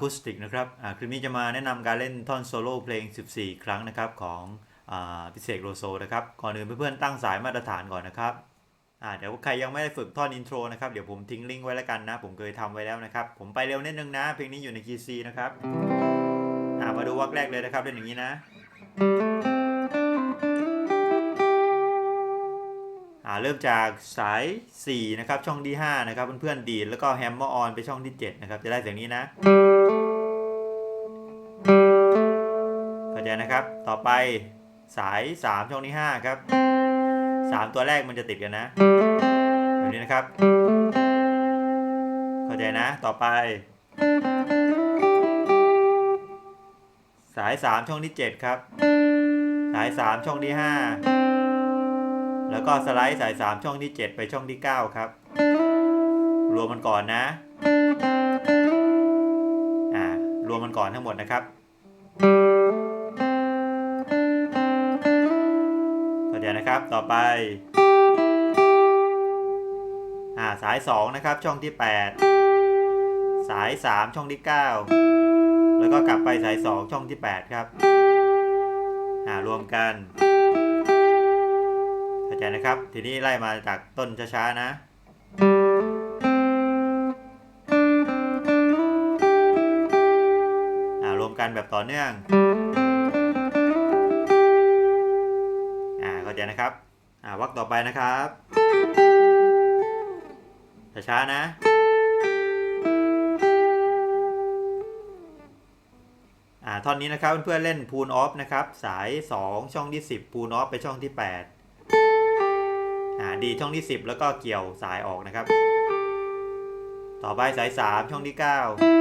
คูสติกนะครับคลิปนี้จะมาแนะนำการเล่นท่อนโซโล่เพลง 14 ครั้งนะครับของอพิเศษโลโซนะครับ ก่อนอื่นเพื่อนๆตั้งสายมาตรฐานก่อนนะครับเดี๋ยวใครยังไม่ได้ฝึกท่อนอินโทรนะครับเดี๋ยวผมทิ้งลิงก์ไว้แล้วกันนะ ผมเคยทำไว้แล้วนะครับ ผมไปเร็วนิดนึงนะ เพลงนี้อยู่ในคีย์ซีนะครับมาดูวักแรกเลยนะครับเล่นอย่างนี้นะ อ่าเริ่มจากสาย 4 นะครับ ช่องที่ 5 นะครับ เพื่อนๆดีดแล้วก็แฮมเมอร์ออนไปช่องที่ 7 นะครับ จะได้เสียงนี้นะ เข้าใจนะครับ ต่อไปสาย 3 ช่องที่ 5 ครับ 3 ตัวแรกมันจะติดกันนะ แบบนี้นะครับ เข้าใจนะ ต่อไป สาย 3 ช่องที่ 7 ครับ สาย 3 ช่องที่ 5 แล้วก็สไลด์สาย 3 ช่องที่ 7 ไปช่องที่ 9 ครับ รวมมันก่อนนะอ่ารวมมันก่อนทั้งหมดนะครับเข้าใจนะครับ ต่อไปอ่าสาย 2 นะครับ ช่องที่ 8 สาย 3 ช่องที่ 9 แล้วก็กลับไปสาย 2 ช่องที่ 8 ครับอ่ารวมกัน เข้าใจนะครับ ทีนี้ไล่มาจากต้นช้าๆนะอ่ารวมกันแบบต่อเนื่องอ่าเข้าใจนะครับอ่าวักต่อไปนะครับช้าๆนะอ่าท่อนนี้นะครับเพื่อนๆเล่นพูนออฟนะครับ สาย 2 ช่องที่ 10 พูนออฟไปช่องที่ 8 ดีช่องที่ 10 แล้วก็เกี่ยวสายออกนะครับ ต่อไปสาย 3 ช่องที่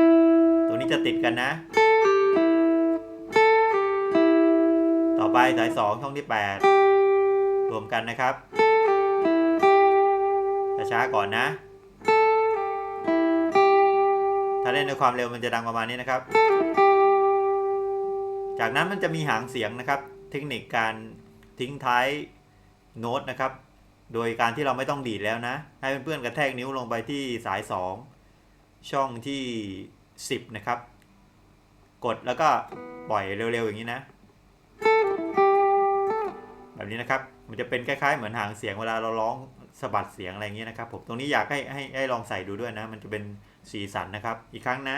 9 ตัวนี้จะติดกันนะ ต่อไปสาย 2 ช่องที่ 8 รวมกันนะครับช้าก่อนนะ ถ้าเล่นด้วยความเร็วมันจะดังประมาณนี้นะครับ จากนั้นมันจะมีหางเสียงนะครับ เทคนิคการทิ้งท้ายโน้ตนะครับ โดยการที่เราไม่ต้องดีดแล้วนะ ให้เพื่อนๆกระแทกนิ้วลงไปที่สาย 2 ช่องที่ 10 นะครับ กดแล้วก็ปล่อยเร็วๆอย่างนี้นะ แบบนี้นะครับ มันจะเป็นคล้ายๆ เหมือนหางเสียงเวลาเราร้องสะบัดเสียงอะไรอย่างนี้นะครับผมตรงนี้อยากให้ให้ให้ลองใส่ดูด้วยนะ มันจะเป็นสีสันนะครับ อีกครั้งนะ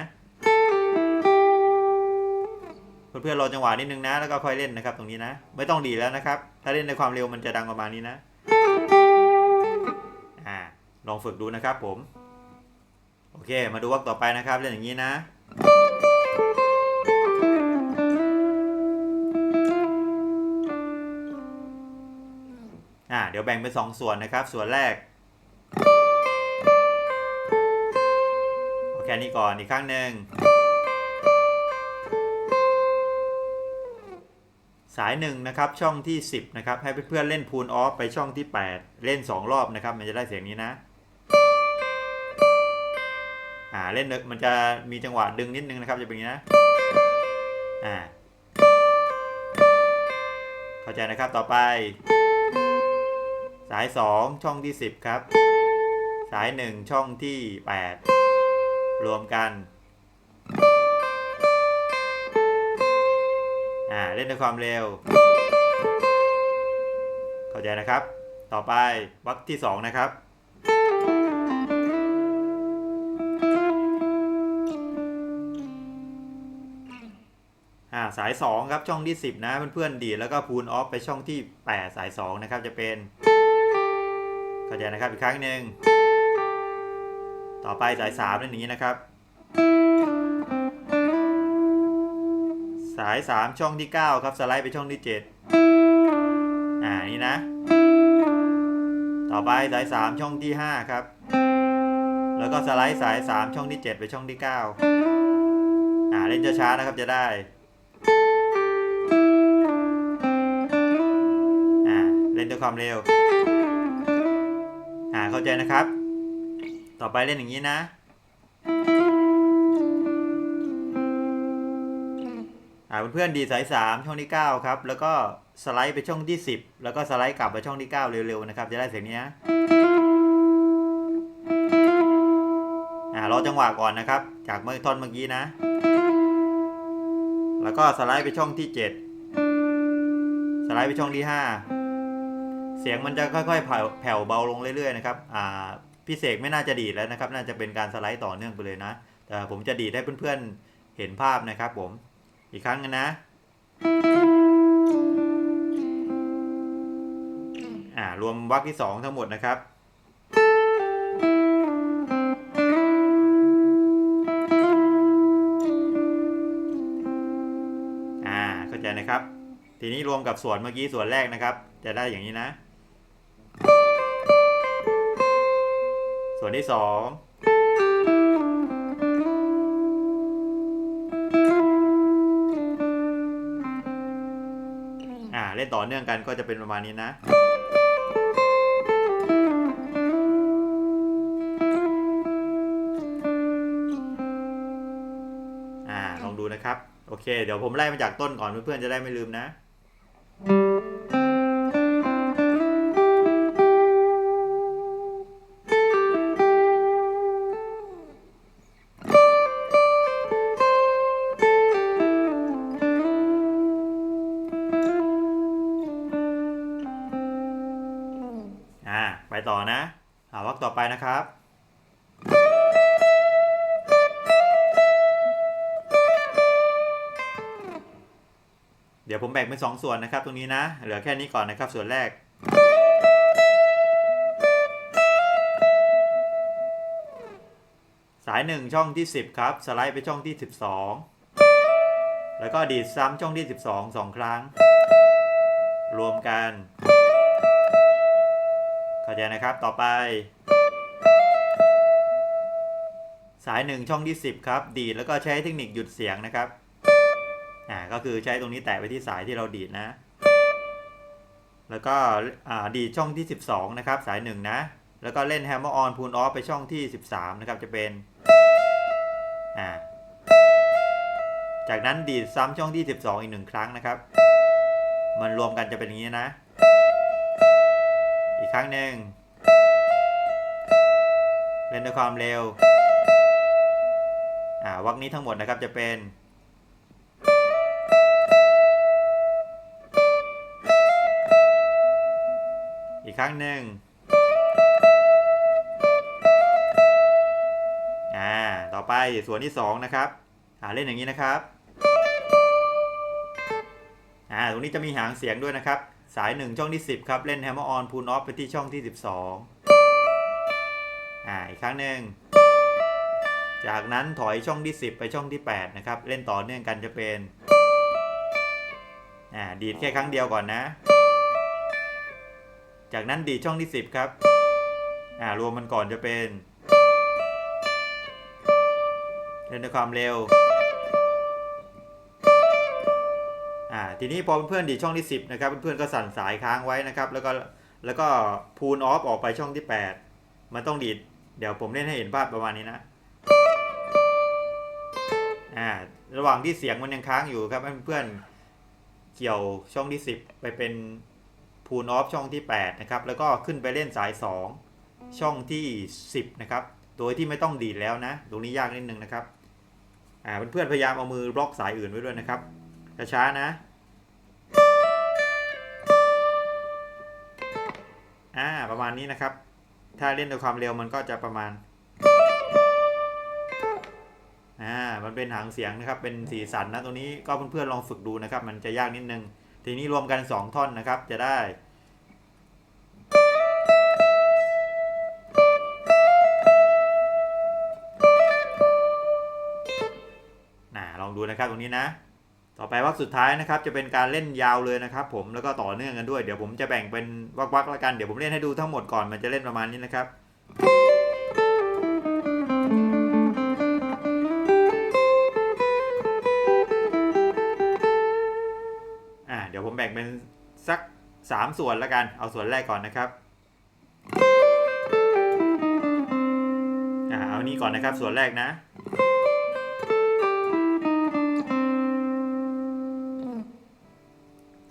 เพื่อนๆรอจังหวะนิดนึงนะ แล้วก็ค่อยเล่นนะครับ ตรงนี้นะ ไม่ต้องดีแล้วนะครับ ถ้าเล่นในความเร็วมันจะดังประมาณนี้นะ ลองฝึกดูนะครับผม โอเค มาดูวักต่อไปนะครับ เล่นอย่างนี้นะ อ่า เดี๋ยวแบ่งเป็นสองส่วนนะครับ ส่วนแรก โอเคนี้ก่อน อีกครั้งหนึ่งสายหนึ่งนะครับช่องที่ 10 นะครับ ให้เพื่อนๆเล่นพูนออฟไปช่องที่ 8 เล่น 2 รอบนะครับ มันจะได้เสียงนี้นะ อ่าเล่นมันจะมีจังหวะดึงนิดนึงนะครับจะเป็นอย่างนี้นะอ่าเข้าใจนะครับต่อไป สาย 2 ช่องที่ 10 ครับ สาย 1 ช่องที่ 8 รวมกันอ่าเล่นด้วยความเร็ว เข้าใจนะครับ ต่อไปวักที่ 2 นะครับ สาย 2 ครับช่องที่ 10 นะเพื่อนๆดีแล้วก็พูนออฟไปช่องที่ 8 สาย 2 นะครับจะเป็นเข้าใจนะครับอีกครั้งหนึ่งต่อไปสาย3เล่นอย่างนี้นะครับ สาย 3 ช่องที่ 9 ครับสไลด์ไปช่องที่ 7 อ่านี่นะ ต่อไปสาย 3 ช่องที่ 5 ครับ แล้วก็สไลด์สาย 3 ช่องที่ 7 ไปช่องที่ 9อ่าเล่นช้าๆนะครับจะได้ เล่นด้วยความเร็ว อ่าเข้าใจนะครับ ต่อไปเล่นอย่างนี้นะ อ่าเพื่อนๆดีสาย3ช่องที่9ครับ แล้วก็สไลด์ไปช่องที่10แล้วก็สไลด์กลับไปช่องที่9เร็วๆนะครับ จะได้เสียงนี้นะอ่ารอจังหวะก่อนนะครับ จากเมื่อท่อนเมื่อกี้นะ แล้วก็สไลด์ไปช่องที่7สไลด์ไปช่องที่5 เสียงมันจะค่อยๆแผ่วแผ่วเบาลงเรื่อยๆนะครับอ่าพี่เสกไม่น่าจะดีดแล้วนะครับ น่าจะเป็นการสไลด์ต่อเนื่องไปเลยนะ แต่ผมจะดีดให้เพื่อนๆเห็นภาพนะครับผม อีกครั้งกันนะอ่ารวมวรรคที่ 2 ทั้งหมดนะครับอ่าเข้าใจนะครับ ทีนี้รวมกับส่วนเมื่อกี้ส่วนแรกนะครับ จะได้อย่างนี้นะ ส่วนที่สองอ่าเล่นต่อเนื่องกันก็จะเป็นประมาณนี้นะอ่าลองดูนะครับ โอเค เดี๋ยวผมไล่มาจากต้นก่อนเพื่อนๆจะได้ไม่ลืมนะ อ่อไปนะครับเดี๋ยวผมแบ่งเป็นสองส่วนนะครับ ตรงนี้นะ เหลือแค่นี้ก่อนนะครับ ส่วนแรก สายหนึ่งช่องที่ 10 ครับ สไลด์ไปช่องที่ 12 แล้วก็ดีดซ้ำช่องที่ 12สองครั้ง รวมกัน เข้าใจนะครับต่อไปายหนึ่งช่องที่ 10 ครับ ดีดแล้วก็ใช้เทคนิคหยุดเสียงนะครับ อ่า ก็คือใช้ตรงนี้แตะไปที่สายที่เราดีดนะ แล้วก็ อ่า ดีดช่องที่ 12 นะครับ สายหนึ่งนะ แล้วก็เล่น Hammer on Pull off ไปช่องที่ 13 นะครับ จะเป็น อ่า จากนั้นดีดซ้ำช่องที่ 12 อีกหนึ่งครั้งนะครับ มันรวมกันจะเป็นอย่างนี้นะ อีกครั้งหนึ่ง เล่นด้วยความเร็ว อ่าวักนี้ทั้งหมดนะครับจะเป็นอีกครั้งหนึ่งอ่า ต่อไปส่วนที่สองนะครับ อ่าเล่นอย่างนี้นะครับ อ่า ตรงนี้จะมีหางเสียงด้วยนะครับ สายหนึ่งช่องที่ 10 ครับ เล่น Hammer on Pull off ไปที่ช่องที่ 12 อ่า อีกครั้งหนึ่ง จากนั้นถอยช่องที่ 10 ไปช่องที่ 8 นะครับ เล่นต่อเนื่องกันจะเป็นอ่าดีดแค่ครั้งเดียวก่อนนะ จากนั้นดีดช่องที่ 10 ครับอ่ารวมมันก่อนจะเป็น เล่นด้วยความเร็วอ่าทีนี้พอเพื่อนดีดช่องที่ 10 นะครับ เพื่อนๆก็สั่นสายค้างไว้นะครับ แล้วก็แล้วก็พูนออฟออกไปช่องที่ 8 มันต้องดีดเดี๋ยวผมเล่นให้เห็นภาพประมาณนี้นะ อ่าระหว่างที่เสียงมันยังค้างอยู่ครับเพื่อนๆเกี่ยวช่องที่ 10 ไปเป็นพูนออฟช่องที่ 8 นะครับ แล้วก็ขึ้นไปเล่นสาย 2 ช่องที่ 10 นะครับ โดยที่ไม่ต้องดีดแล้วนะ ตรงนี้ยากนิดนึงนะครับ อ่าเพื่อนๆพยายามเอามือบล็อกสายอื่นไว้ด้วยนะครับช้าๆนะ อ่าประมาณนี้นะครับ ถ้าเล่นด้วยความเร็วมันก็จะประมาณ อ่ามันเป็นหางเสียงนะครับเป็นสีสันนะตรงนี้ก็เพื่อนๆลองฝึกดูนะครับ มันจะยากนิดนึง ทีนี้รวมกัน 2 ท่อนนะครับ จะได้น่าลองดูนะครับตรงนี้นะ ต่อไปวักสุดท้ายนะครับ จะเป็นการเล่นยาวเลยนะครับ ผมแล้วก็ต่อเนื่องกันด้วยเดี๋ยวผมจะแบ่งเป็นวักๆแล้วกันเดี๋ยวผมเล่นให้ดูทั้งหมดก่อนมันจะเล่นประมาณนี้นะครับ สัก 3 ส่วนแล้วกัน เอาส่วนแรกก่อนนะครับอ่าเอานี้ก่อนนะครับส่วนแรกนะ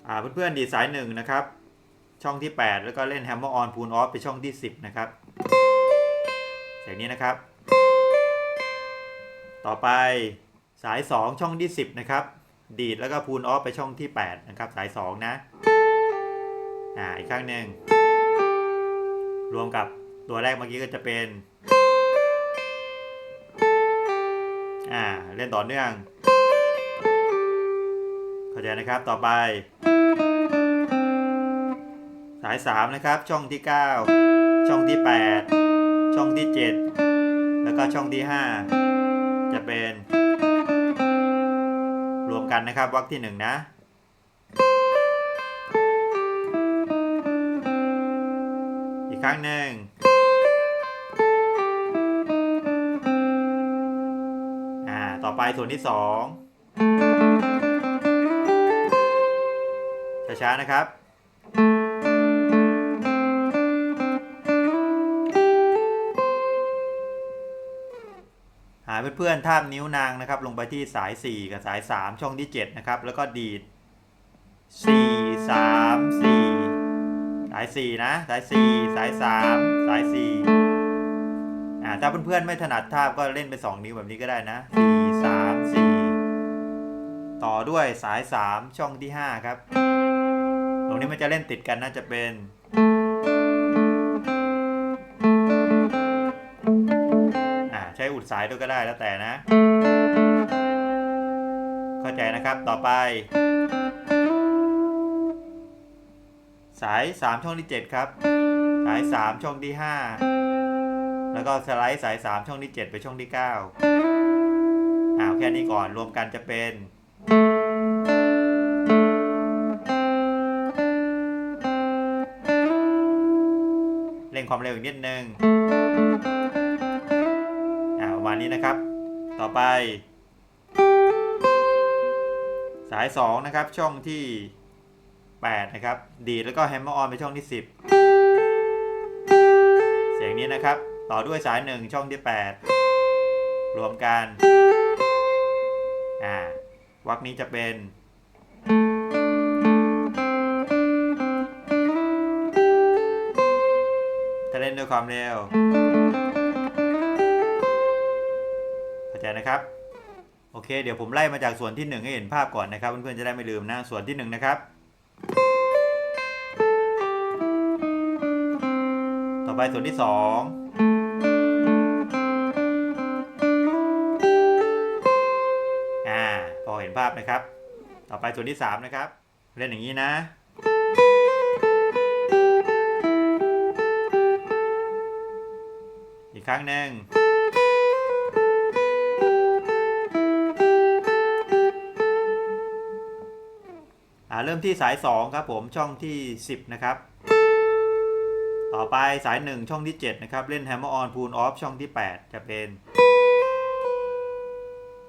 อ่าเพื่อนๆดีสายหนึ่งนะครับ ช่องที่ 8 แล้วก็เล่น Hammer on Pull off ไปช่องที่ 10 นะครับอย่างนี้นะครับ ต่อไปสาย 2 ช่องที่ 10 นะครับ ดีดแล้วก็พูนออฟไปช่องที่ 8 นะครับ สาย 2 นะ อ่าอีกครั้งหนึ่งรวมกับตัวแรกเมื่อกี้ก็จะเป็นอ่าเล่นต่อเนื่อง เข้าใจนะครับต่อไป สาย 3 นะครับ ช่องที่ 9 ช่องที่ 8 ช่องที่ 7 แล้วก็ช่องที่ 5 จะเป็น รวมกันนะครับวรรคที่ 1 นะ กครั้งหนึ่งอ่าต่อไปส่วนที่2ช้าๆนะครับหาเพื่อนๆทาบนิ้วนางนะครับ ลงไปที่สาย 4 กับสาย 3 ช่องที่ 7 นะครับ แล้วก็ดีด 4 3 4สาย4นะ สาย4สาย3สาย4อ่าถ้าเพื่อนๆไม่ถนัดทาบก็เล่นเป็น2นิ้วแบบนี้ก็ได้นะ4 3 4ต่อด้วยสาย3ช่องที่5ครับ ตรงนี้มันจะเล่นติดกันน่าจะเป็นอ่าใช้อุดสายด้วยก็ได้แล้วแต่นะ เข้าใจนะครับต่อไป สาย 3 ช่องที่ 7 ครับ สาย 3 ช่องที่ 5 แล้วก็สไลด์สาย 3 ช่องที่ 7 ไปช่องที่ 9อ้าวแค่นี้ก่อนรวมกันจะเป็นเร่งความเร็วอีกนิดนึงอ่าประมาณนี้นะครับ ต่อไป สาย 2 นะครับช่องที่ 8 นะครับ ดีดแล้วก็แฮมเมอร์ออนไปช่องที่ 10 เสียงนี้นะครับ ต่อด้วยสาย 1 ช่องที่ 8 รวมกันอ่าวรรคนี้จะเป็น ถ้าเล่นด้วยความเร็วเข้าใจนะครับโอเค เดี๋ยวผมไล่มาจากส่วนที่ 1 ให้เห็นภาพก่อนนะครับ เพื่อนๆจะได้ไม่ลืมนะ ส่วนที่ 1 นะครับ ไปส่วนที่2อ่าพอเห็นภาพนะครับ ต่อไปส่วนที่3นะครับ เล่นอย่างนี้นะอีกครั้งหนึ่งอ่าเริ่มที่สาย 2 ครับผมช่องที่ 10 นะครับ ต่อไปสาย 1 ช่องที่ 7 นะครับ เล่น Hammer on Pull off ช่องที่ 8 จะเป็น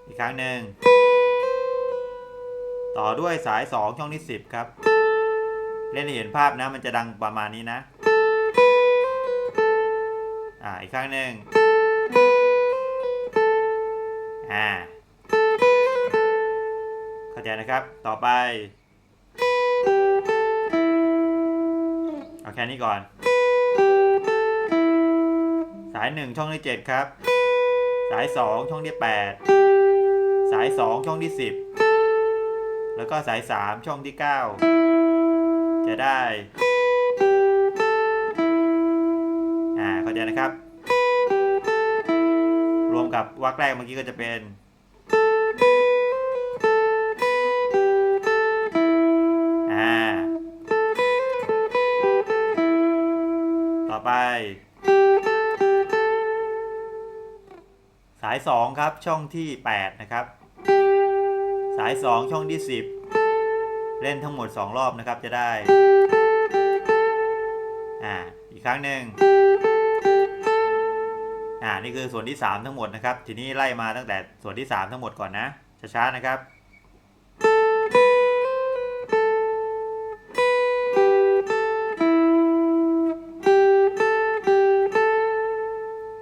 อีกครั้งหนึ่ง ต่อด้วยสาย 2 ช่องที่ 10 ครับ เล่นให้เห็นภาพนะ มันจะดังประมาณนี้นะ อ่า อีกครั้งหนึ่ง อ่า เข้าใจนะครับ ต่อไป เอาแค่นี้ก่อนาย 1 ช่องที่7ครับ สาย 2 ช่องที่ 8 สาย 2 ช่องที่ 10 แล้วก็สาย 3 ช่องที่ 9 จะได้อ่าเข้าใจนะครับ รวมกับวรรคแรกเมื่อกี้ก็จะเป็นอ่าต่อไปาย 2 ครับช่องที่ 8 นะครับ สาย 2 ช่องที่ 10 เล่นทั้งหมด 2 รอบนะครับจะได้ อ่า อีกครั้งหนึ่งอ่า นี่คือส่วนที่ 3 ทั้งหมดนะครับ ทีนี้ไล่มาตั้งแต่ส่วนที่ 3 ทั้งหมดก่อนนะ ช้าๆ นะครับ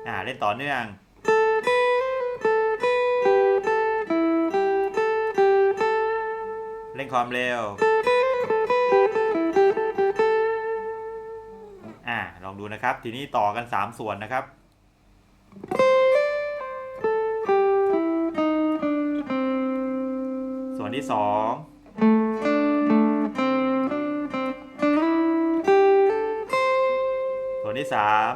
อ่าเล่นต่อเนื่อง ความเร็ว อ่าลองดูนะครับ ทีนี้ต่อกัน 3 ส่วนนะครับอนที่สองส่วนที่สาม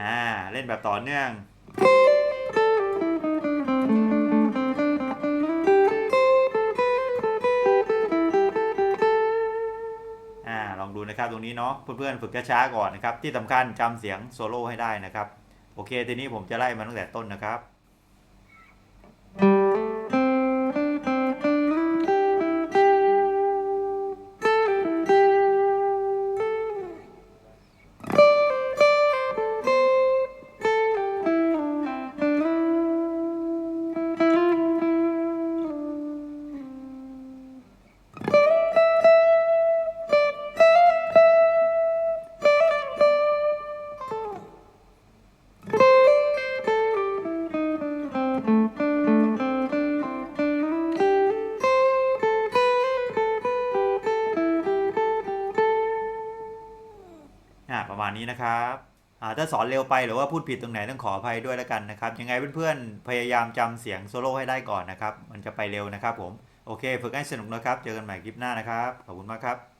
อ่า เล่นแบบต่อเนื่อง นะครับตรงนี้เนาะเพื่อนๆฝึกช้าๆก่อนนะครับที่สำคัญจำเสียงโซโล่ให้ได้นะครับโอเคทีนี้ผมจะไล่มาตั้งแต่ต้นนะครับ สอนเร็วไปหรือว่าพูดผิดตรงไหนต้องขออภัยด้วยแล้วกันนะครับ ยังไงเพื่อนๆ พยายามจำเสียงโซโล่ให้ได้ก่อนนะครับ มันจะไปเร็วนะครับผม โอเค ฝึกให้สนุกนะครับ เจอกันใหม่คลิปหน้านะครับ ขอบคุณมากครับ